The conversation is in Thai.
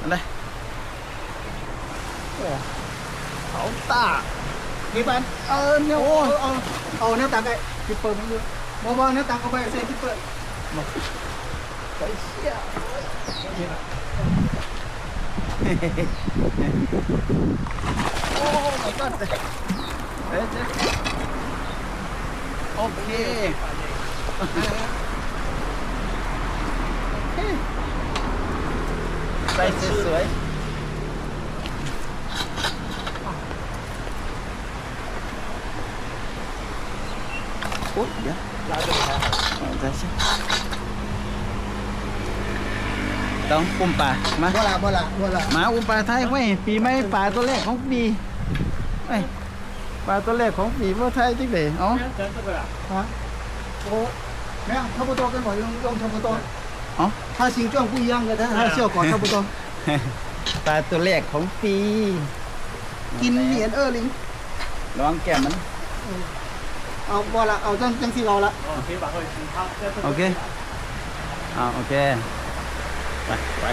Anh đây. Ủa ta. Kịp anh Ờ nếu Ồ ờ, ờ, ờ, nếu ta cái Keeper cũng được. Bố bố nếu ta có bè xe keeper Một. Cái xe Oh my god Đấy, đấy Ok. ไปสวยๆอ้ยเดี๋ยวใช่ต้องอุ้มป่ามาบ่ละบ่ละบ่ละมาอุ้มป่าไทยไว้ปีไม่ป่าตัวแรกของปีไป่าตัวแรกของปีเมื่อไทยจิ๋กเอ๋อเฮะโอ้แม่ทำประตูกันหน่อยลงลงทำประตู 哦，它形状不一样的，但是它的效果差不多。 ปลาตัวแรกของปี 今年二零， ระวังแก้มมัน เอาบ่ละเอาจังจังสิเราละ โอเคอ่าโอเค ไปไป